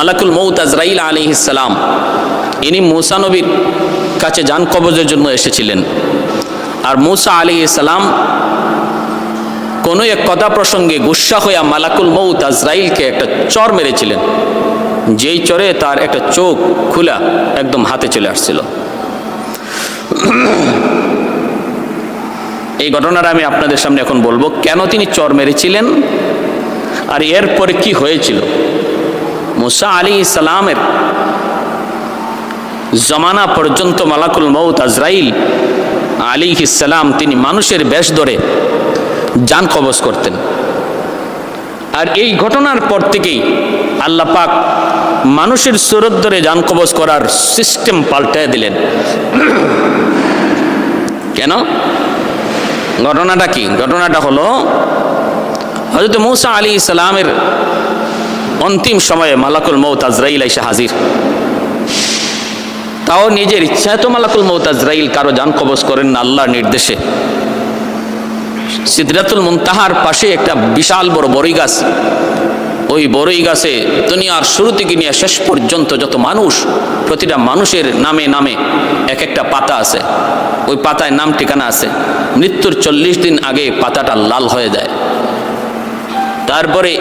মালাকুল মৌত আজরাইল আলী ইসালাম ইনি মুসা নবীর কাছে যান কবজের জন্য এসেছিলেন। আর মুসা আলী ইসালাম কোনো এক কথা প্রসঙ্গে গুসা হইয়া মালাকুল মৌত আজরাইলকে একটা চর মেরেছিলেন। যেই চরে তার একটা চোখ খোলা একদম হাতে চলে আসছিল। এই ঘটনাটা আমি আপনাদের সামনে এখন বলব, কেন তিনি চর মেরেছিলেন আর এরপরে কি হয়েছিল? মুসা আলী ইসলামের জমানা পর্যন্ত মালাকুল মৌত আজরাইল আলী ইসালাম তিনি মানুষের বেশ ধরে যান কবজ করতেন। আর এই ঘটনার পর থেকেই আল্লাহ পাক মানুষের সুরত ধরে যান কবজ করার সিস্টেম পাল্টায় দিলেন। কেন? ঘটনাটা কি? ঘটনাটা হলো হজরত মৌসা আলী ইসলামের অন্তিম সময়ে মালাকুল মৌত আজরাইল এসে হাজির। তাও নিজের ইচ্ছায় তো মালাকুল মৌত আজরাইল কারও যান কবজ করেন না আল্লাহর নির্দেশে। সিদ্ধাতুল মুনতাহার পাশে একটা বিশাল বড় বড়ই গাছ। ওই বড়ই গাছে দুনিয়ার শুরু থেকে নিয়ে শেষ পর্যন্ত যত মানুষ, প্রতিটা মানুষের নামে নামে এক একটা পাতা আছে। ওই পাতায় নাম ঠিকানা আছে। মৃত্যুর চল্লিশ দিন আগে পাতাটা লাল হয়ে যায়। তারপরে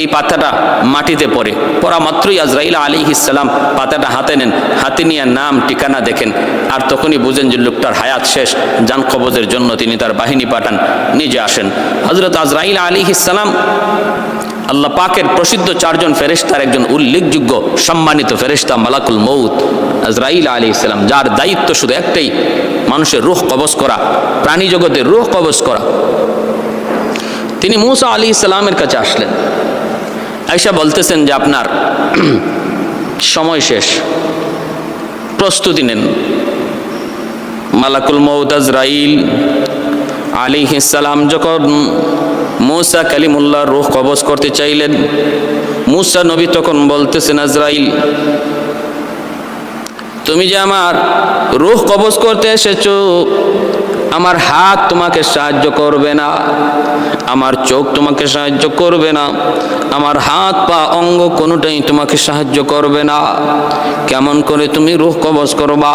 এই পাতাটা মাটিতে পড়ে। পড়া মাত্রই আজরাইল আলী ইসালাম পাতাটা হাতে নেন। হাতে নিয়ে নাম, ঠিকানা দেখেন। আর তখনই বুঝেন যে লোকটার হায়াত শেষ। যান কবজের জন্য তিনি তার বাহিনী পাঠান, নিজে আসেন। হজরত আজরাইল আলী ইসালাম আল্লাহ পাকের প্রসিদ্ধ চারজন ফেরেশতার একজন উল্লেখযোগ্য, সম্মানিত ফেরেশতা মালাকুল মৌত আজরাইল আলী ইসলাম যার দায়িত্ব শুধু একটাই, মানুষের রুহ কবজ করা প্রাণী জগতের রুহ কবজ করা। তিনি মুসা আলী ইসলামের কাছে আসলেন। আয়সা বলতেছেন যে আপনার সময় শেষ। প্রস্তুতি নেন। মালাকুল মৌত আজরাইল আলী ইসালাম যখন মুসা কালিমুল্লাহ রুহ কবজ করতে চাইলেন, মুসা নবী তখন বলতেছেন, আজরাইল, তুমি যে আমার রুহ কবজ করতে এসেছ আমার হাত তোমাকে সাহায্য করবে না, আমার চোখ তোমাকে সাহায্য করবে না, আমার হাত পা, অঙ্গ কোনোটাই তোমাকে সাহায্য করবে না। কেমন করে তুমি রুহ কবজ করবা,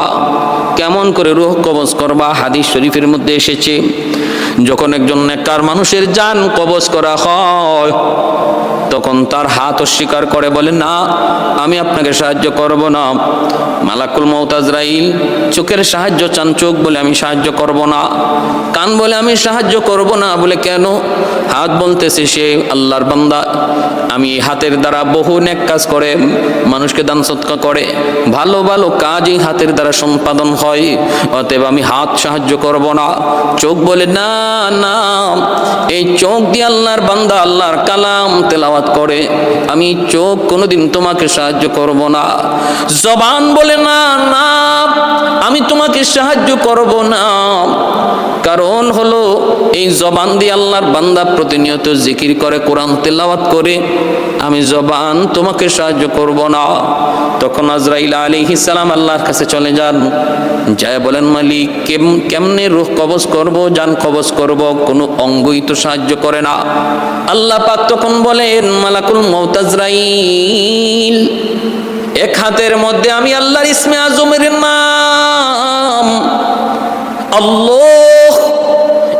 কেমন করে রুহ কবজ করবা, হাদিস শরীফের মধ্যে এসেছে, যখন একজন নেককার মানুষের যান কবজ করা হয় তখন তার হাত অস্বীকার করে বলে, না, আমি আপনাকে সাহায্য করব না। মালাকুল মৌতাজরাইল চোখের সাহায্য চান চোখ বলে আমি সাহায্য করব না। কান বলে আমি সাহায্য করব না বলে কেন? হাত বলতেছে সে আল্লাহর বান্দা। আমি হাতের দ্বারা বহু নেক কাজ করে, মানুষকে দান সৎকা করে। ভালো ভালো কাজই হাতের দ্বারা সম্পাদন হয়, অতএব আমি হাত সাহায্য করব না। চোখ বলে, না না। এই চোখ দিয়ে আল্লাহর বান্দা, আল্লাহর কালাম তেলাওয়াত করে, আমি চোখ কোনোদিন তোমাকে সাহায্য করব না। জবান বলে, না না, আমি তোমাকে সাহায্য করব না। কারণ হলো, এই জবান দিয়ে আল্লাহর বান্দা প্রতিনিয়ত জিকির করে, কোরআন তেলাওয়াত করে। আমি জবান তোমাকে সাহায্য করব না। তখন আজরাইল আলী সালাম আল্লাহর কাছে চলে যান। যায় বলেন, মালিক, কেম, কেমনে রুহ কবজ করব, যান কবজ করব, কোনো অঙ্গই তো সাহায্য করে না। আল্লাহ পাক তখন বলেন, মালাকুল মৌতাজরাইল এক হাতের মধ্যে আমি আল্লাহর ইসমে আজমের নাম। আল্লাহ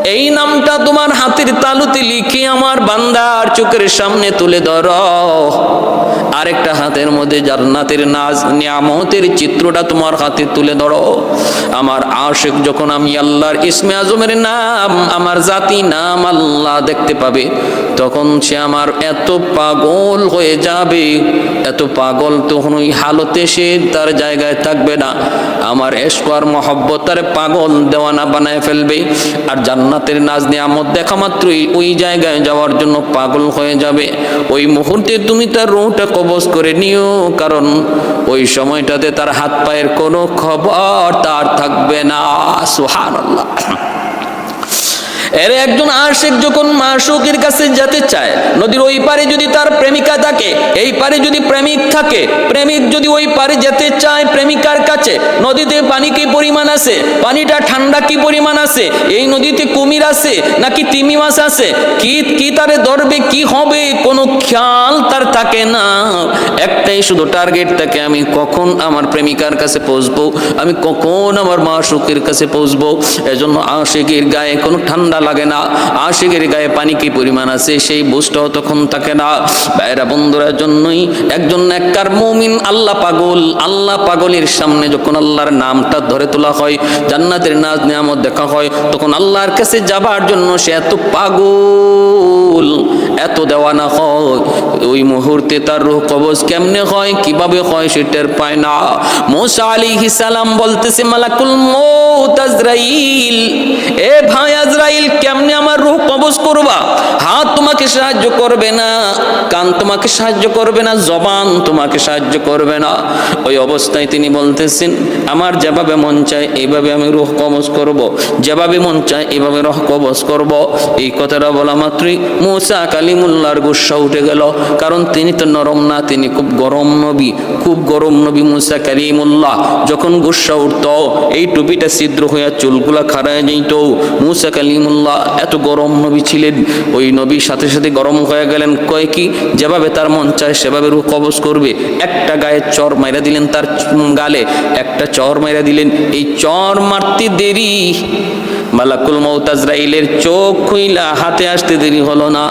এই নামটা তোমার হাতের তালুতে লিখে আমার বান্দার চোখের সামনে তুলে ধর। আরেকটা হাতের মধ্যে জান্নাতের নাজ, নিয়ামতের চিত্রটা তোমার হাতে তুলে ধরো। আমার আশেক যখন আমি আল্লাহর ইসমে আজমের নাম, আমার জাতি নাম আল্লাহ দেখতে পাবে, তখন সে আমার এত পাগল হয়ে যাবে। এত পাগল তখন ওই হালতে সে তার জায়গায় থাকবে না। আমার এসকর মহব্বত তার পাগল দেওয়ানা বানায় ফেলবে। আর জান্নাতের নাজ, নিয়ামত দেখা মাত্রই ওই জায়গায় যাওয়ার জন্য পাগল হয়ে যাবে। ওই মুহূর্তে তুমি তার রোহটা কবজ করে নিও, কারণ ওই সময়টাতে তার হাত পায়ের কোনো খবর তার থাকবে না। সুহান এর একজন আশেক যখন মাসুকের কাছে যেতে চায়, নদীর ওই পারে যদি তার প্রেমিকা থাকে, এই পারে যদি প্রেমিক থাকে, প্রেমিক যদি ওই পারে যেতে চায় প্রেমিকার কাছে, নদীতে পানি কি পরিমাণ আছে? পানিটা ঠান্ডা কি পরিমাণ আছে? এই নদীতে কুমির আছে নাকি তিমি মাছ আছে? কি কি তারে ধরবে, কি হবে? কোনো খেয়াল তার থাকে না। একটাই শুধু টার্গেট থাকে আমি কখন আমার প্রেমিকার কাছে পৌঁছবো? আমি কখন আমার মাসুকের কাছে পৌঁছবো? এজন্য আশেকের গায়ে কোনো ঠান্ডা লাগে না। আশেকের গায়ে পানি কি পরিমাণ আছে? সেই বুঝটাও তখন থাকে না। বাইরা বন্ধুরার জন্যই একজন এককার মুমিন আল্লাহ পাগল। আল্লাহ পাগলের সামনে যখন আল্লাহর নামটা ধরে তোলা হয়, জান্নাতের নাজ নিয়ামত দেখা হয়, তখন আল্লাহর কাছে যাবার জন্য সে এত পাগল, এত দেওয়ানা হয়। ওই মুহূর্তে তার রূহ কবজ কেমনে হয়, কীভাবে হয় সেটার পায় না। মোসা আলী সালাম বলতেছে, মালাকুল মৌত আজরাইল। এ ভাই আজরাইল কেমনে আমার রূহ কবজ করবা হাত তোমাকে সাহায্য করবে না। কান তোমাকে সাহায্য করবে না, জবান তোমাকে সাহায্য করবে না। ওই অবস্থায় তিনি বলতেছেন, আমার যেভাবে মন চায়, এইভাবে আমি রুহ কবজ করব। যেভাবে মন চায় এভাবে রহ কবজ করব। এই কথাটা বলা মাত্রই মুসা কালিমুল্লার গুসা উঠে গেল। কারণ তিনি তো নরম না, তিনি খুব গরম নবী, খুব গরম নবী মুসা কালিমুল্লাহ। যখন গুসা উঠত, এই টুপিটা ছিদ্র হইয়া চুলগুলা খাড়ায় যেত মুসা কালিমুল্লাহ এত গরম নবী ছিলেন, ওই নবীর সাথে সাথে সাথে গরম হয়ে গেলেন, কয় কি? যেভাবে তার মন চায় সেভাবে রুহ কবজ করবে। একটা গায়ে চর মাইরা দিলেন তার গালে, একটা চর মাইরা দিলেন। এই চর মারতে দেরি। মালাকুল মৌতাজরাইলের চোখ খুইলা হাতে আসতে দেরি হলো না।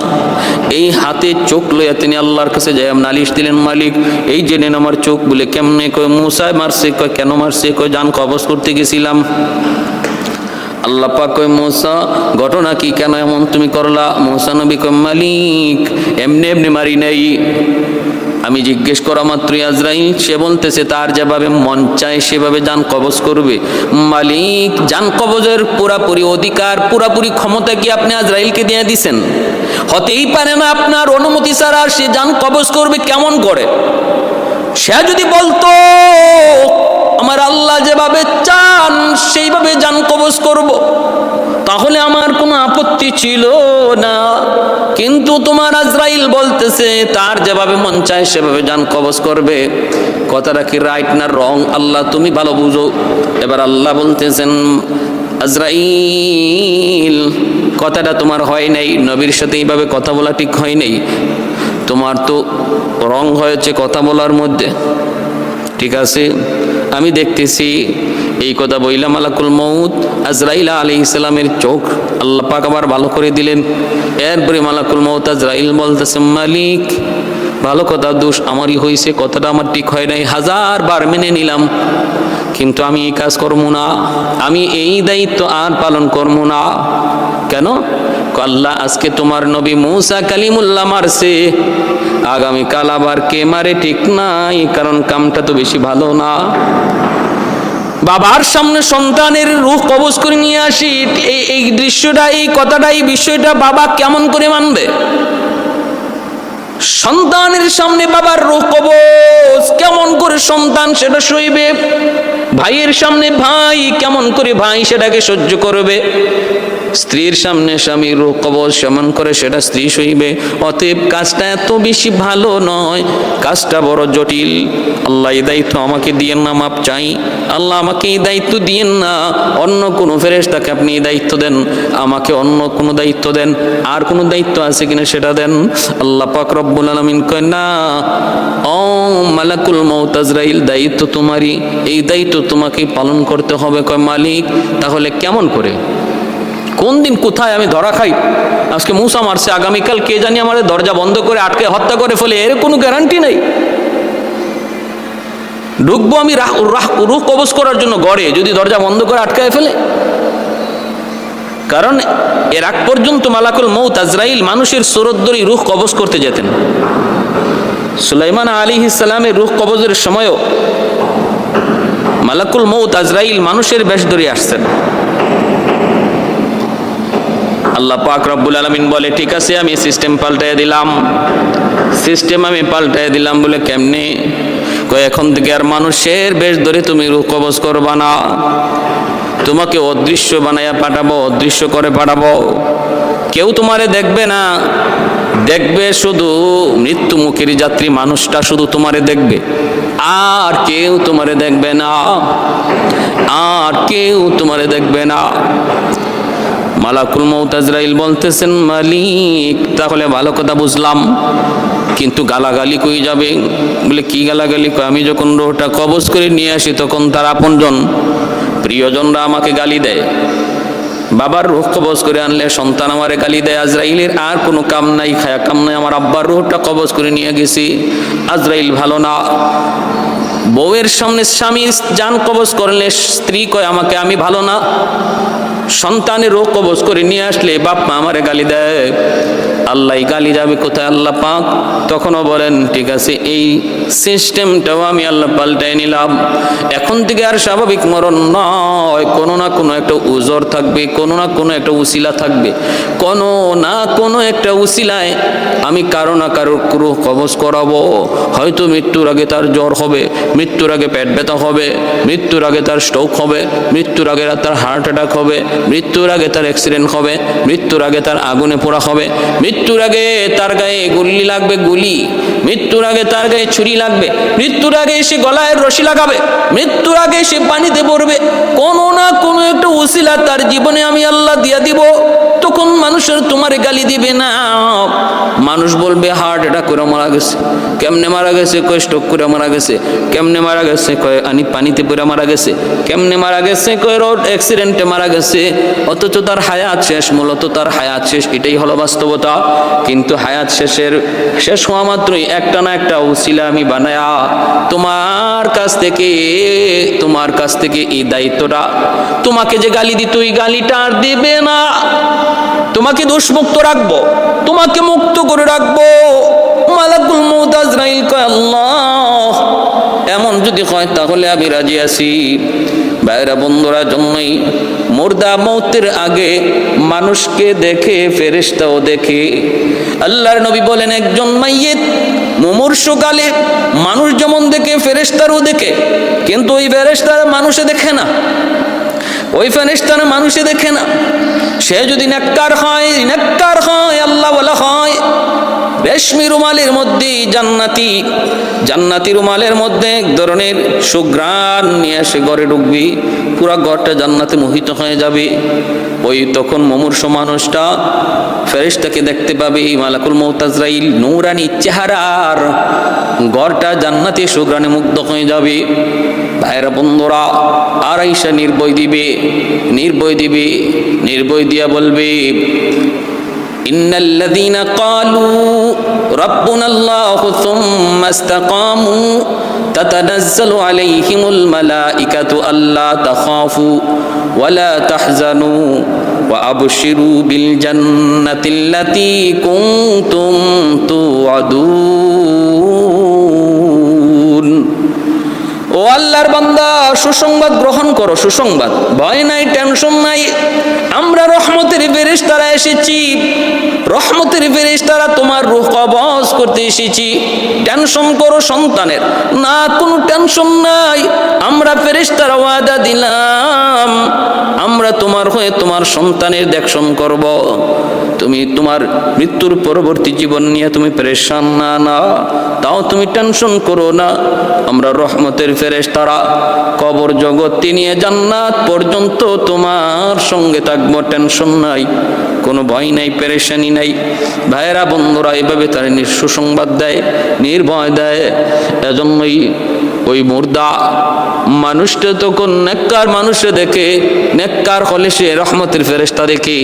এই হাতে চোখ লইয়া তিনি আল্লাহর কাছে যাই নালিশ দিলেন, মালিক, এই জেনে আমার চোখ বলে কেমনে কয়, মুসায় মারছে কয়, কেন মারছে কয় জান কবজ করতে গেছিলাম। আল্লাহ পাক কয়, মোসা, ঘটনা কি? কেন এমন তুমি করলা? মোসা নবী কয়, মালিক, এমনি এমনি মারি নাই। আমি জিজ্ঞেস করা মাত্রই আজরাইল, সে বলতেছে, তার যেভাবে মন চায়, সেভাবে যান কবজ করবে। মালিক, যান কবজের পুরাপুরি অধিকার, পুরাপুরি ক্ষমতা কি আপনি আজরাইলকে দিয়ে দিছেন? হতেই পারে না আপনার অনুমতি ছাড়া সে যান কবজ করবে কেমন করে? সে যদি বলতো আমার আল্লাহ যেভাবে চান, সেইভাবে যান কবজ করব। তাহলে আমার কোনো আপত্তি ছিল না। কিন্তু তোমার আজরাইল বলতেছে, তার যেভাবে মন চায়, সেভাবে যান কবজ করবে। কথাটা কি রাইট না রং আল্লাহ, তুমি ভালো বুঝো। এবার আল্লাহ বলতেছেন, আজরাইল, কথাটা তোমার হয় নাই। নবীর সাথে এইভাবে কথা বলা ঠিক হয় নাই। তোমার তো রং হয়েছে কথা বলার মধ্যে। ঠিক আছে? আমি দেখতেছি, এই কথা বইলাম আলাকুল মৌত আজরাইলা আলী ইসলামের চোখ আল্লাহ পাক আবার ভালো করে দিলেন। এরপরে মালাকুল মৌত আজরাইল বলতেছে, মালিক, ভালো কথা, দোষ আমারই হয়েছে কথাটা আমার ঠিক হয় নাই, হাজার বার মেনে নিলাম। কিন্তু আমি এই কাজ করব না, আমি এই দায়িত্ব আর পালন করব না। কেন? আল্লাহ আজকে তোমার নবী মৌসা কালিমুল্লাহ মারছে। আগামী কাল আবার কে মারে ঠিক নাই, কারণ কামটা তো বেশি ভালো না। বাবার সামনে সন্তানের রূহ কবজ করে নিয়ে আসি, এই এই দৃশ্যটা, এই কথাটা, এই বিষয়টা বাবা কেমন করে মানবে? সন্তানের সামনে বাবার রূহ কবজ, কেমন করে সন্তান সেটা সইবে? ভাইয়ের সামনে ভাই কেমন করে ভাই সেটাকে সহ্য করবে? স্ত্রীর সামনে স্বামীর কবজ সমান করে সেটা স্ত্রী সইবে। অতএব কাজটা এত বেশি ভালো নয়। কাজটা বড় জটিল। আল্লাহ এই দায়িত্ব আমাকে দিয়েন না, মাপ চাই। আল্লাহ আমাকে এই দায়িত্ব দিয়েন না। অন্য কোনো ফেরেশতাকে আপনি এই দায়িত্ব দেন। আমাকে অন্য কোনো দায়িত্ব দেন। আর কোনো দায়িত্ব আছে কিনা সেটা দেন। আল্লাহ পাক রব্বুল আলামিন কয়, না। ও মালাকুল মৌত আজরাইল, দায়িত্ব তোমারই। এই দায়িত্ব তোমাকে পালন করতে হবে। কয়, মালিক, তাহলে কেমন করে? কোন দিন কোথায় আমি ধরা খাই? আজকে মূসা মারছে, আগামীকাল কে জানি আমাদের দরজা বন্ধ করে আটকে হত্যা করে ফেলে, এর কোনো গ্যারান্টি নেই। ঢুকবো আমি রাহ, রাহ- কবজ করার জন্য গড়ে, যদি দরজা বন্ধ করে আটকায় ফেলে। কারণ এর আগ পর্যন্ত মালাকুল মৌত আজরাইল মানুষের সুরদ্দরি রুখ কবজ করতে যেতেন। সুলাইমান আলী ইসালামের রুখ কবজের সময়ও মালাকুল মৌত আজরাইল মানুষের বেশ ধরে আসছেন। আল্লাহ পাক রব্বুল আলমিন বলে, ঠিক আছে, আমি সিস্টেম পাল্টাই দিলাম। সিস্টেম আমি পাল্টাই দিলাম বলে কেমনে? এখন থেকে আর মানুষের বেশ ধরে তুমি কবজ করবা না। তোমাকে অদৃশ্য বানাইয়া পাঠাবো, অদৃশ্য করে পাঠাবো। কেউ তোমারে দেখবে না। দেখবে শুধু মৃত্যুমুখীর যাত্রী মানুষটা শুধু তোমারে দেখবে। আর কেউ তোমারে দেখবে না। আর কেউ তোমারে দেখবে না। মালাকুল মৌতাজরাইল বলতেছেন, মালিক, তাহলে ভালো কথা বুঝলাম, কিন্তু গালাগালি কই যাবে? বলে, কি গালাগালি কয়? আমি যখন রোহটা কবজ করে নিয়ে আসি, তখন তার আপনজন, প্রিয়জনরা আমাকে গালি দেয়। বাবার রুহ কবজ করে আনলে সন্তান আমারে গালি দেয়, আজরাইলের আর কোনো কাম নাই, খায়া কাম নাই, আমার আব্বার রুহটা কবজ করে নিয়ে গেছি। আজরাইল ভালো না। বউয়ের সামনে স্বামী যান কবজ করলে স্ত্রী কয়, আমাকে আমি ভালো না? সন্তানের রোগ কবজ করে নিয়ে আসলে বাপ মা আমারে গালি দেয়। আল্লাহ গালি যাবে কোথায়? আল্লাহ পাক তখনও বলেন, ঠিক আছে, এই সিস্টেমটাও আমি আল্লাহ পাল্টাই নিলাম। এখন থেকে আর স্বাভাবিক মরণ নয়। কোনো না কোনো একটা উজর থাকবে, কোনো না কোনো একটা উসিলা থাকবে। কোনো না কোনো একটা উসিলায় আমি কারও না কারও রোগ কবজ করাবো। হয়তো মৃত্যুর আগে তার জ্বর হবে, মৃত্যুর আগে পেট ব্যথা হবে, মৃত্যুর আগে তার স্ট্রোক হবে, মৃত্যুর আগে তার হার্ট অ্যাটাক হবে, মৃত্যুর আগে তার অ্যাক্সিডেন্ট হবে, মৃত্যুর আগে তার আগুনে পোড়া হবে মৃত্যুর আগে তার গায়ে গুলি লাগবে, গুলি। মৃত্যুর আগে তার গায়ে ছুরি লাগবে। মৃত্যুর আগে সে গলায় রশি লাগাবে। মৃত্যুর আগে সে পানিতে পড়বে। কোনো না কোনো একটা উসিলা তার জীবনে আমি আল্লাহ দিয়া দিব। তখন মানুষের তোমার গালি দিবে না? মানুষ বলবে, হার্ট অ্যাটাক করে মারা গেছে। কেমনে মারা গেছে? কয়, স্ট্রোক করে মারা গেছে। কেমনে মারা গেছে? কয়, আনি পানিতে পড়ে মারা গেছে। কেমনে মারা গেছে? কয়, রোড অ্যাক্সিডেন্টে মারা গেছে। অথচ তার হায়াত শেষ, মূলত তার হায়াত শেষ, এটাই হলো বাস্তবতা। কিন্তু হায়াত শেষের, শেষ হওয়া মাত্রই একটা না একটা উসিলা আমি বানায়া তোমার কাছ থেকে, তোমার কাছ থেকে এই দায়িত্বটা তোমাকে যে গালি দিত, ওই গালিটা আর দেবে না। তোমাকে দোষমুক্ত রাখব, তোমাকে মুক্ত করে রাখব। মালাকুল মৌত আজরাইল কয় এমন যদি হয় তাহলে আমি রাজি আছি। বাইরা বন্ধুরা, জন্যই মুর্দা মৌতের আগে মানুষকে দেখে, ফেরেশতাও দেখে। আল্লাহর নবী বলেন, একজন মাইয়েত মুমূর্ষকালে মানুষ যেমন দেখে, ফেরেশতারও দেখে, কিন্তু ওই ফেরেশতার মানুষে দেখে না। ওই ফেরেশতার মানুষে দেখে না। সে যদি নেককার হয় নেককার হয়, আল্লাহ বলা হয়, রেশমি রুমালের মধ্যে জান্নাতি জান্নাতি রুমালের মধ্যে এক ধরনের সুগ্রাণ নিয়ে এসে ঘরে ঢুকবি, পুরা ঘরটা জান্নাতে মোহিত হয়ে যাবে। ওই তখন মমূর্ষ মানুষটা ফেরেশতাকে দেখতে পাবে, মালাকুল মৌতাজরাইল নৌরানি চেহারার ঘরটা জান্নাতি সুগ্রাণে মুগ্ধ হয়ে যাবে। ভাইরা বন্ধুরা আর আইসা নির্বয় দিবে নির্বয় দিবে নির্বয় দিয়া বলবে إن الذين قالوا ربنا الله ثم استقاموا تتنزل عليهم الملائكة ألا تخافوا ولا تحزنوا وأبشروا بالجنة التي كنتم توعدون ও আল্লাহর বান্দা, সুসংবাদ গ্রহণ করো, সুসংবাদ। ভয় নাই টেনশন নাই। আমরা রহমতের ফেরেশ তারা এসেছি। রহমতের ফেরেশ তারা তোমার রুহ কবজ করতে এসেছি। টেনশন করো সন্তানের। না, কোনো টেনশন নাই। আমরা ফেরেশ তারা ওয়াদা দিলাম। আমরা তোমার হয়ে তোমার সন্তানের দেখশন করব। তুমি তোমার মৃত্যুর পরবর্তী জীবন নিয়ে তুমি পরেশান না না। তাও তুমি টেনশন করো না। আমরা রহমতের ফেরেশ তারা কবর জগৎ নিয়ে জান্নাত পর্যন্ত তোমার সঙ্গে থাকব, টেনশন নাই, কোনো ভয় নাই, পেরেশানি নাই। ভাইয়েরা, বন্ধুরা, এভাবে তার সুসংবাদ দেয়, নির্ভয় দেয়। এজন্যই ওই মুর্দা মানুষটা তখন নেককার মানুষে দেখে, নেককার হলে সে রহমতের ফেরেশতা দেখে।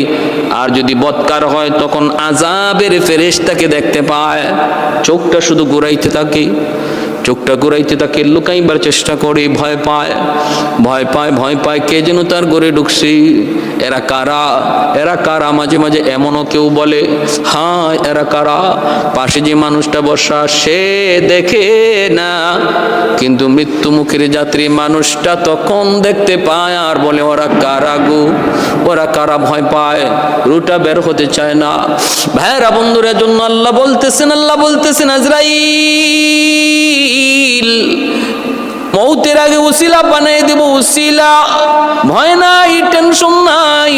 আর যদি বৎকার হয়, তখন আজাবের ফেরেশতাকে দেখতে পায়। চোখটা শুধু ঘুরাইতে থাকে। চোখটা ঘুরাইতে তাকে লুকাইবার চেষ্টা করে, ভয় পায় ভয় পায় ভয় পায়। কে যেন তার ঘরে ঢুকছে। এরা কারা? এরা কারা? মাঝে মাঝে এমনও কেউ বলে হ্যাঁ এরা কারা? পাশে যে মানুষটা বসা, সে দেখে না। কিন্তু মৃত্যু মুখের যাত্রী মানুষটা তখন দেখতে পায় আর বলে, ওরা কারা গো? ওরা কারা ভয় পায়? রুটা বের হতে চায় না। ভাইরা বন্ধুরের জন্য আল্লাহ বলতেছেন আল্লাহ বলতেছেন, আজরাইল মৌতের আগে উসিলা বানিয়ে দেব, উসিলা। ভয় নাই টেনশন নাই।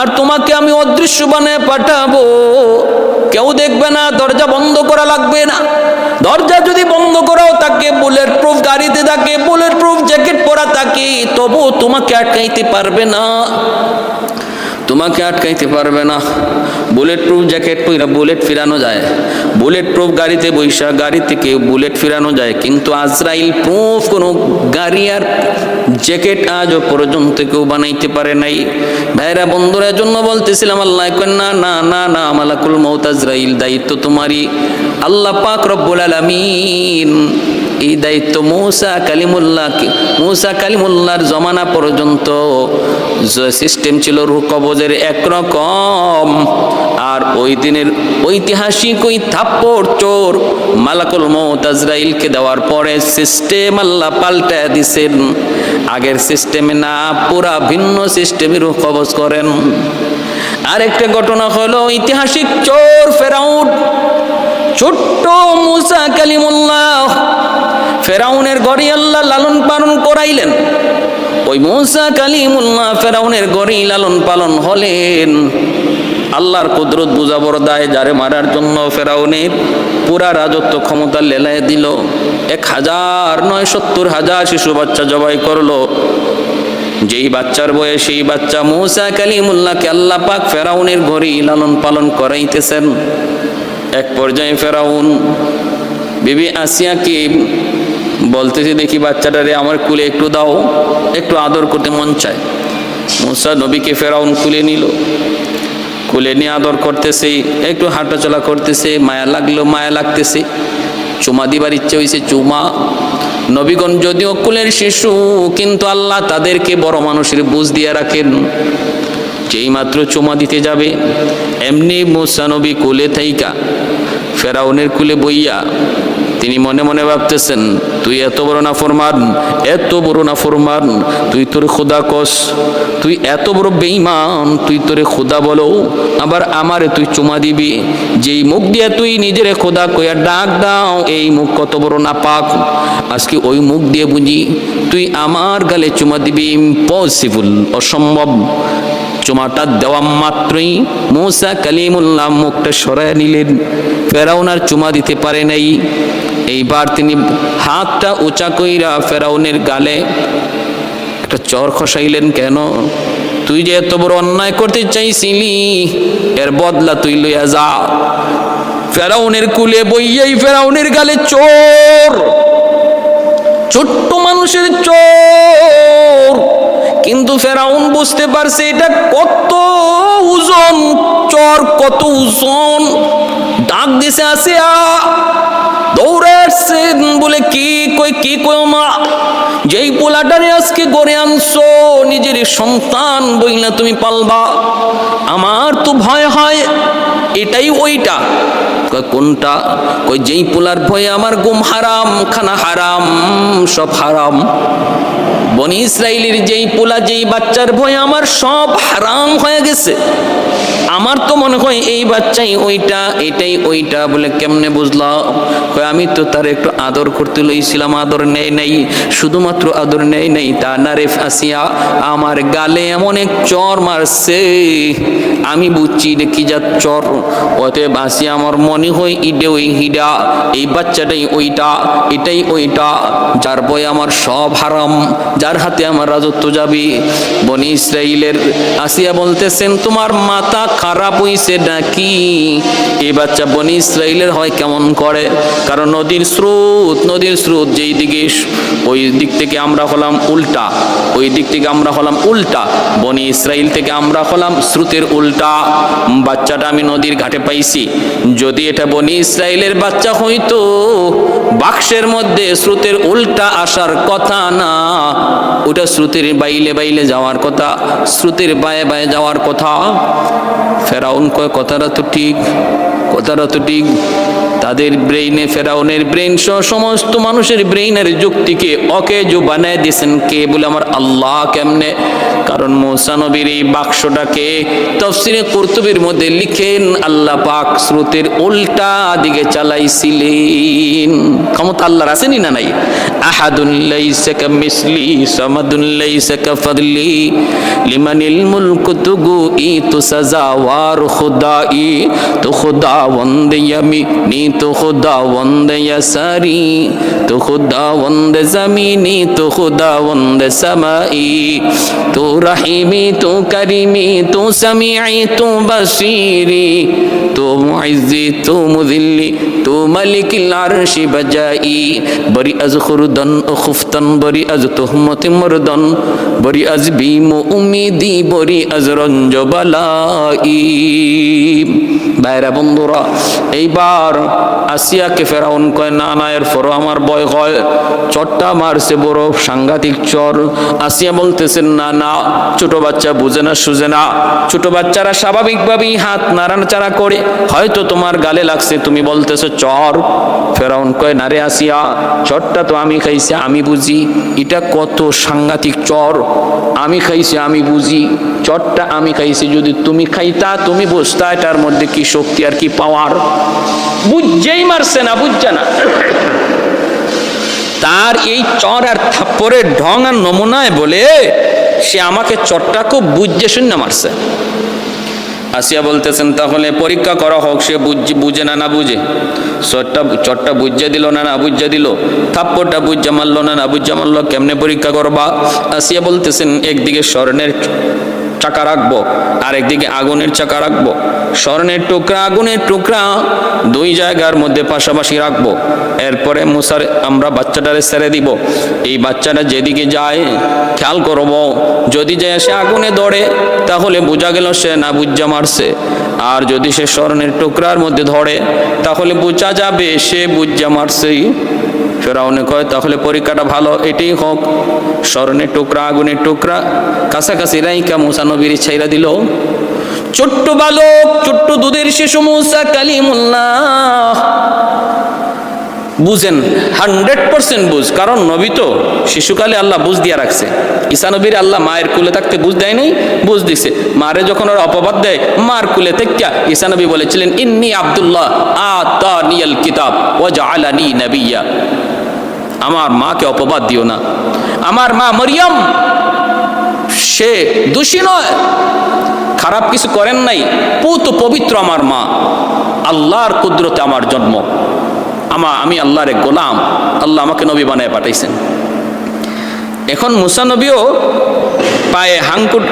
আর তোমাকে আমি অদৃশ্য বানিয়ে পাঠাবো। কেউ দেখবে না, দরজা বন্ধ করা লাগবে না। দরজা যদি বন্ধ করাও তাকে বুলেট প্রুফ গাড়িতে থাকে বুলেট প্রুফ জ্যাকেট পরা থাকে তবু তোমাকে আটকাইতে পারবে না। তোমাকে আটকাইতে পারবে না। বুলেট প্রুফ জ্যাকেট পইরা বুলেট ফিরানো যায়। বুলেট প্রুফ গাড়িতে বৈশা গাড়ি থেকে বুলেট ফিরানো যায়। কিন্তু আজরাইল প্রুফ কোনো গাড়ি আর জ্যাকেট আজও পর্যন্ত কেউ বানাইতে পারে নাই। ভাইরা, বন্ধুরা জন্য বলতেছিলাম, আল্লাহ না না না না, মালাকুল মৌত আজরাইল, দায়িত্ব তোমারই। আল্লাহ পাক রব্বুল আলামিন এই দায়িত্ব মৌসা কালিমুল্লাহ মৌসা কালিমুল্লাহর জমানা পর্যন্ত সিস্টেম ছিল রুহ কবজের একরকম, আর ওই দিনের ঐতিহাসিক ওই থাপ্পড় চোর মালাকুল মৌত আজরাইলকে দেওয়ার পরে সিস্টেম আল্লাহ পাল্টা দিছেন। আগের সিস্টেমে না, পুরা ভিন্ন সিস্টেমে রুহ কবজ করেন। আরেকটা ঘটনা হলো, ঐতিহাসিক চোর ফেরাউন ছোট্ট মুসা কালিমুল্লাহ ফেরাউনের গড়ি আল্লাহ লালন পালন করাইলেন। ওই মুসা কালিমুল্লাহ ফেরাউনের গড়ি লালন পালন হলেন। আল্লাহর কুদরত বুঝাবর দায় যারে মারার জন্য ফেরাউনের পুরা রাজত্ব ক্ষমতা লেলায় দিল। এক হাজার নয় সত্তর হাজার শিশু বাচ্চা জবাই করল। যেই বাচ্চার বয়স সেই বাচ্চা মৌসা কালিমুল্লাহকে আল্লাহ পাক ফেরাউনের ঘরেই লালন পালন করাইতেছেন। এক পর্যায়ে ফেরাউন, বিবি আসিয়াকে বলতেছে দেখি বাচ্চাটারে আমার কুলে একটু দাও, একটু আদর করতে মন চায়? মুসা নবীকে ফেরাউন কুলে নিল। কুলে নিয়ে আদর করতেছে, একটু হাঁটাচলা করতেছে, মায়া লাগল, মায়া লাগতেছে। চুমা দিবার ইচ্ছে হয়েছে চুমা, নবীগণ যদিও কুলের শিশু, কিন্তু আল্লাহ তাদেরকে বড় মানুষের বুঝ দিয়ে রাখেন। যেই মাত্র চুমা দিতে যাবে, এমনি মুসা নবী কুলে থাইকা, ফেরাউনের কুলে বইয়া তিনি মনে মনে ভাবতেছেন, তুই এত বড় না ফরমান এত বড় না ফরমান তুই তোর খোদা কস, তুই এত বড় বেইমান তুই তোরে খোদা বলো, আবার আমারে তুই চুমা দিবি, যেই মুখ দিয়ে তুই নিজের খোদা কইয়া ডাক দাও, এই মুখ কত বড় না পাক আজকে ওই মুখ দিয়ে বুঝি, তুই আমার গালে চুমা দিবি ইম্পসিবল অসম্ভব। চুমাটা দেওয়া মাত্রই মৌসা কালিমুল্লাহ মুখটা সরায় নিলেন। ফেরাউনার চুমা দিতে পারে নাই। এইবার তিনি হাতটা উঁচা কইরা ফেরাউনের গালে একটা চর খসাইলেন, কেন? তুই যে এত বড় অন্যায় করতে চাইছিলি, এর বদলা তুই লইয়া যা। ফেরাউনের কুলে বইয়াই ফেরাউনের গালে চোর। ছোট্ট মানুষের চোর। কিন্তু ফেরাউন বুঝতে পারছে এটা কত ওজন, চর কত ওজন। ডাক দিছে আসিয়া, দৌড়ে আসছেন বলে কি কই কি কই মা? যেই পোলাটারে আজকে গড়ে আনছো, নিজের সন্তান বইলা তুমি পালবা। আমার তো ভয় হয়, এটাই ওইটা। কোনটা? কই যেই পোলার ভয়ে আমার গুম হারাম খানা হারাম সব হারাম। বনি ইসরায়েলের যেই পোলা, যেই বাচ্চার ভয় আমার সব হারাম হয়ে গেছে। আমার তো মনে হয় এই বাচ্চাই ওইটা, এটাই ওইটা বলে কেমনে বুঝলা? কয়, আমি তো তার একটু আদর করতে লইছিলাম, আদর নেই নেই, শুধুমাত্র আদর নেই নেই, তা না রে আসিয়া আমার গালে এমন এক চর মারছে। আমি বুঝছি রে কি যা চর। অতএব আসিয়া আমার মনে হয় ইডে ওই হিডা, এই বাচ্চাটাই ওইটা, এটাই ওইটা, যার বই আমার সব হারাম, যার হাতে আমার রাজত্ব যাবি। বনি ইসরাইলের আসিয়া বলতেছেন, তোমার মাথা খারাপ হইছে নাকি? এই বাচ্চা বনি ইসরাইলের হয় কেমন করে? কারণ নদীর স্রোত নদীর স্রোত যেই দিকে ওই দিক থেকে আমরা হলাম উল্টা। ওই দিক থেকে আমরা হলাম উল্টা। বনি ইসরাইল থেকে আমরা হলাম স্রোতের উল্টা। বাচ্চাটা আমি নদীর ঘাটে পাইছি। যদি এটা বনি ইসরাইলের বাচ্চা হইতো, বাক্সের মধ্যে স্রোতের উল্টা আসার কথা না। ওটা স্রোতের বাইলে বাইলে যাওয়ার কথা স্রোতের বায়ে বায়ে যাওয়ার কথা। ফেরাউন কয়, কথাটা তো ঠিক, কথাটা তো ঠিক। তাদের ব্রেইনে ফেরাউনের ব্রেইন সহ সমস্ত মানুষের ব্রেইনের যুক্তিকে অকেজো বানায় দিয়েছেন কে বলে আমার আল্লাহ কেমনে? কারণ মৌসানবীর এই বাক্সটাকে তফসিরে কর্তুবীর মধ্যে লিখেন, আল্লাহ পাক স্রোতের উল্টা দিকে চালাইছিলেন। ক্ষমতা আল্লাহর আসেনি না নাই? আহাদুল্লাইসা কামিসলি সেকা কাফাদলি, লিমানিল মুলকু তুগু ই তু সাজাওয়ার খুদাই তো খুদা ওয়ান্দিয়ামি নি তো খুদা বন্দে সারি তো খুদা বন্দে জমিনি, তো খুদা বন্দে সমাই। তো রহিমি, তো করিমি, তো সমি তো বসিরি তো মাইজি তো মুদিল্লি তো মালিক লারশি বজাই। বরি আজ খুরদন ও খুফতন, বরি আজ তো তোহমত মরদন। বরি আজ বিম উমিদি বরি আজ রঞ্জ বলাই বাইরা বন্ধুরা, এইবার আসিয়াকে ফেরাউন কয়, না না এর পরও আমার ভয় হয়। চটটা মারছে বড় সাংঘাতিক চর। আসিয়া বলতেছেন, না না, ছোট বাচ্চা বুঝে না, সুঝে না। ছোট বাচ্চারা স্বাভাবিকভাবেই হাত নাড়াচাড়া করে। হয়তো তোমার গালে লাগছে, তুমি বলতেছো, চর। ফেরাউন কয়, না রে আসিয়া চরটা তো আমি খাইছি, আমি বুঝি। এটা কত সাংঘাতিক চর। আমি খাইছি, আমি বুঝি। চটটা আমি খাইছি, যদি তুমি খাইতা, তুমি বুঝতা এটার মধ্যে কি শক্তি আর কি পাওয়ার। বুঝছেই মারছে না, বুঝছে না। তার এই চর আর থাপ্পরের ঢং আর নমুনায় বলে সে আমাকে চরটা খুব বুঝে শূন্য মারছে। আসিয়া বলতেছেন, তাহলে পরীক্ষা করা হোক, সে বুঝ- বুঝে না না বুঝে। চটটা চটটা বুঝে দিল না না বুঝে দিল। থাপ্পড়টা বুঝে মারলো না না বুঝে মারলো, কেমনে পরীক্ষা করবা? আসিয়া বলতেছেন, একদিকে স্বর্ণের চাকা রাখব আর একদিকে আগুনের চাকা রাখব, স্বর্ণের টুকরা, আগুনের টুকরা দুই জায়গার মধ্যে পাশাপাশি রাখব। এরপরে মুসার, আমরা বাচ্চাটারে ছেড়ে দিব। এই বাচ্চাটা যেদিকে যায়, খেয়াল করব। যদি যায়, সে আগুনে ধরে, তাহলে বোঝা গেল সে না বুঝা মারছে। আর যদি সে স্বর্ণের টুকরার মধ্যে ধরে, তাহলে বোঝা যাবে সে বুঝা মারছেই। ফেরাউনে কয়, তাহলে পরীক্ষাটা ভালো, এটাই হোক। স্মরণের টুকরা, আগুনের টুকরা, কাছাকাছি রাইকা মুসা নবীর ছাইরা দিল। ছোট্ট বালক, ছোট্ট দুধের শিশু মুসা কালিমুল্লাহ। বুঝেন, হান্ড্রেড পার্সেন্ট বুঝ, কারণ নবী তো শিশুকালে আল্লাহ বুঝ দিয়া রাখছে। ঈসা নবীর আল্লাহ মায়ের কুলে থাকতে বুঝ দেয় নাই, বুঝ দিছে। মারে যখন ওরা অপবাদ দেয়, মার কুলে থেকে ঈসা নবী বলেছিলেন, ইন্নি আব্দুল্লাহ আতানিয়াল কিতাব, ওয়া আলানি নবিয়া। আমার মাকে অপবাদ দিও না। আমার মা মরিয়ম, সে দোষী নয়। খারাপ কিছু করেন নাই। পুত পবিত্র আমার মা। আল্লাহর কুদরতে আমার জন্ম। আমা, আমি আল্লাহর এক গোলাম। আল্লাহ আমাকে নবী বানায় পাঠাইছেন। এখন মুসা নবীও পায়ে হাঙ্কুট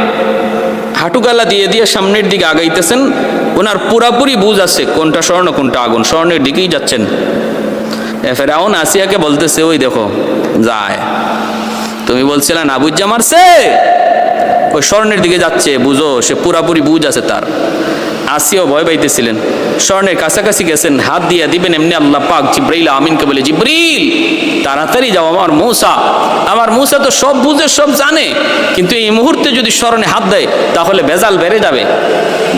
হাঁটুগালা দিয়ে দিয়ে সামনের দিকে আগাইতেছেন। ওনার পুরাপুরি বুঝ আছে কোনটা স্বর্ণ, কোনটা আগুন। স্বর্ণের দিকেই যাচ্ছেন। ফেরাউন আসিয়াকে বলতেছে, ওই দেখো, যায়। তুমি বলছিলে না বুঝা মারছে? ওই স্বর্ণের দিকে যাচ্ছে, বুঝো, সে পুরাপুরি বুঝ আছে তার। আসিয়াও ভয় পাইতেছিলেন। স্বর্ণের কাছাকাছি গেছেন, হাত দিয়ে দিবেন এমনি আল্লাহ পাক জিব্রাইল আমিনকে বলে জিব্রিল তাড়াতাড়ি যাও আমার মৌসা। আমার মৌসা তো সব বুঝে, সব জানে। কিন্তু এই মুহূর্তে যদি স্মরণে হাত দেয়, তাহলে ভেজাল বেড়ে যাবে।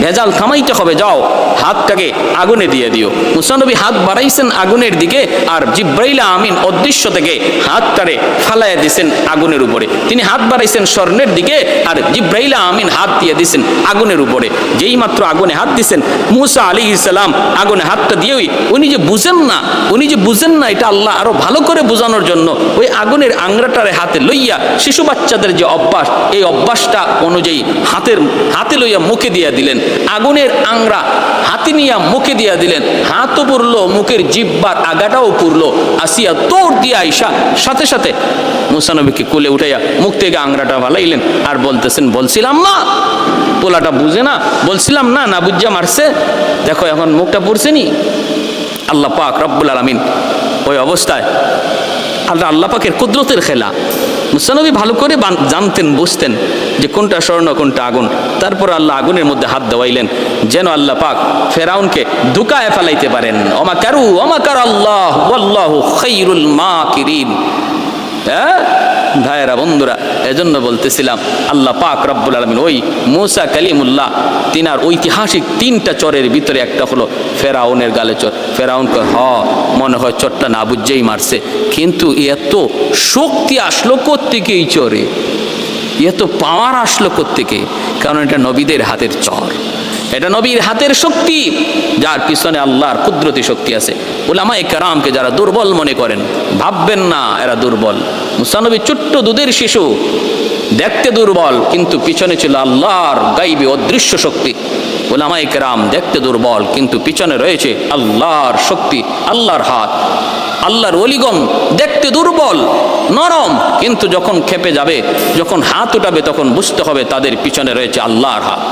ভেজাল থামাইতে হবে, যাও, হাতটাকে আগুনে দিয়ে দিও। মুসানবী হাত বাড়াইছেন আগুনের দিকে, আর জিব্রাইলা আমিন অদৃশ্য থেকে হাতটারে ফালাইয়া দিছেন আগুনের উপরে। তিনি হাত বাড়াইছেন স্বর্ণের দিকে, আর জিব্রাইলা আমিন হাত দিয়ে দিছেন আগুনের উপরে। যেই মাত্র আগুনে হাত দিছেন। মুসা আলী ইসলাম আগুনে হাতটা দিয়েই উনি যে বুঝেন না, উনি যে বুঝেন না এটা আল্লাহ আরও ভালো করে বোঝানোর জন্য, ওই আগুনের আংরাটারে হাতে লইয়া শিশু বাচ্চাদের যে অভ্যাস, এই অভ্যাসটা অনুযায়ী হাতের, হাতে লইয়া মুখে দিয়া দিলেন। আগুনের আংরা হাতে নিয়া মুখে দিয়া দিলেন। হাতও পুরলো, মুখের জিব্বার আগাটাও পুরলো। আসিয়া দৌড় দিয়া আইসা সাথে সাথে মুসানবীকে কুলে উঠাইয়া মুখ থেকে আংরাটা ভালাইলেন আর বলতেছেন, বলছিলাম না। পোলাটা বুঝে না, বলছিলাম না না মারছে। দেখো এখন মুখটা পড়ছে নি। আল্লাহ পাক রব্বুল আলমিন ওই অবস্থায় আল্লাহ আল্লাহ পাকের কুদরতের খেলা। মুসানবী ভালো করে জানতেন, বুঝতেন যে কোনটা স্বর্ণ, কোনটা আগুন। তারপর আল্লাহ আগুনের মধ্যে হাত দেওয়াইলেন যেন আল্লাহ পাক ফেরাউনকে দুকায় ফেলাইতে পারেন। অমা কারু অমা কার আল্লাহ আল্লাহ খৈরুল মা কিরিন হ্যাঁ? ভাইয়েরা, বন্ধুরা, এজন্য বলতেছিলাম, আল্লাহ পাক রব্বুল আলমিন ওই মুসা কালিমুল্লাহ, তিনার ঐতিহাসিক তিনটা চরের ভিতরে একটা হলো ফেরাউনের গালে চর। ফেরাউন হ, মনে হয় চরটা না বুঝেই মারছে। কিন্তু এত শক্তি আসলো কোত্থেকে এই চরে? এত পাওয়ার আসলো কোত্থেকে? কারণ এটা নবীদের হাতের চর। এটা নবীর হাতের শক্তি, যার পিছনে আল্লাহর কুদরতি শক্তি আছে। ওলামা একরামকে যারা দুর্বল মনে করেন, ভাববেন না এরা দুর্বল। মুসানবী ছোট্ট দুধের শিশু, দেখতে দুর্বল, কিন্তু পিছনে ছিল আল্লাহর গাইবে অদৃশ্য শক্তি। ওলামা একরাম দেখতে দুর্বল, কিন্তু পিছনে রয়েছে আল্লাহর শক্তি, আল্লাহর হাত। আল্লাহর অলিগণ দেখতে দুর্বল, নরম, কিন্তু যখন খেপে যাবে, যখন হাত উঠাবে, তখন বুঝতে হবে তাদের পিছনে রয়েছে আল্লাহর হাত।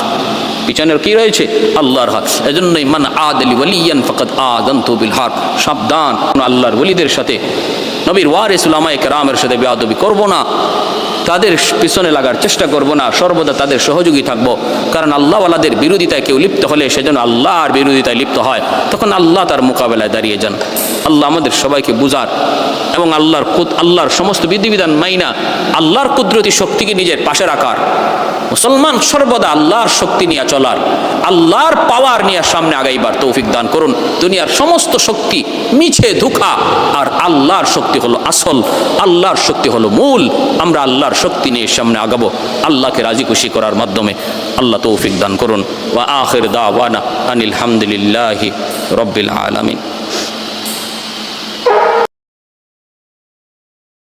পিছনের কি রয়েছে? আল্লাহর হাত। এজন্যই মান আদলি ওয়ালিয়ান ফকত আদন্তু বিল হাক সাবধান আল্লাহর ওলিদের সাথে, নবীর ওয়ারিস উলামায়ে কেরামের সাথে বেয়াদবি করব না। তাদের পিছনে লাগার চেষ্টা করব না। সর্বদা তাদের সহযোগী থাকব। কারণ আল্লাহওয়ালাদের বিরোধিতায় কেউ লিপ্ত হলে সেজন্য আল্লাহর বিরোধিতায় লিপ্ত হয়। তখন আল্লাহ তার মোকাবেলায় দাঁড়িয়ে যান। আল্লাহ আমাদের সবাইকে বুঝার এবং আল্লাহর আল্লাহর সমস্ত বিধিবিধান মাইনা আল্লাহর কুদরতি শক্তিকে নিজের পাশে রাখার। মুসলমান সর্বদা আল্লাহর শক্তি নিয়ে চলার, আল্লাহর পাওয়ার নিয়ে সামনে আগাইবার তৌফিক দান করুন। দুনিয়ার সমস্ত শক্তি মিছে ধোকা, আর আল্লাহর শক্তি হলো আসল, আল্লাহর শক্তি হলো মূল। আমরা আল্লাহর শক্তি নিয়ে সামনে আগাবো, আল্লাহকে রাজি খুশি করার মাধ্যমে। আল্লাহ তৌফিক দান করুন। ওয়া আখির দাওয়ানা আনিল হামদুলিল্লাহি রব্বিল আলামিন।